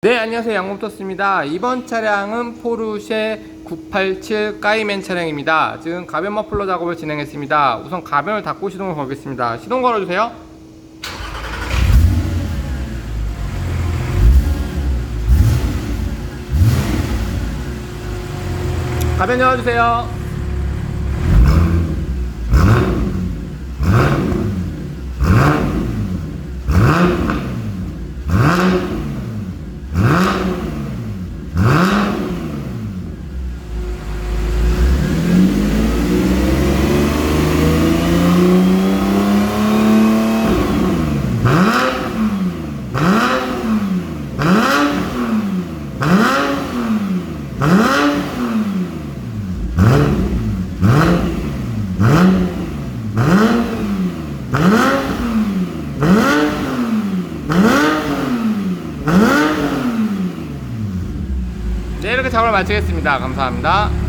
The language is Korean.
네, 안녕하세요. 양몸토스입니다. 이번 차량은 포르쉐 987 까이맨 차량입니다. 지금 가변 머플러 작업을 진행했습니다. 우선 가변을 닫고 시동을 걸겠습니다. 시동 걸어주세요. 가변 열어주세요. 네, 이렇게 작업을 마치겠습니다. 감사합니다.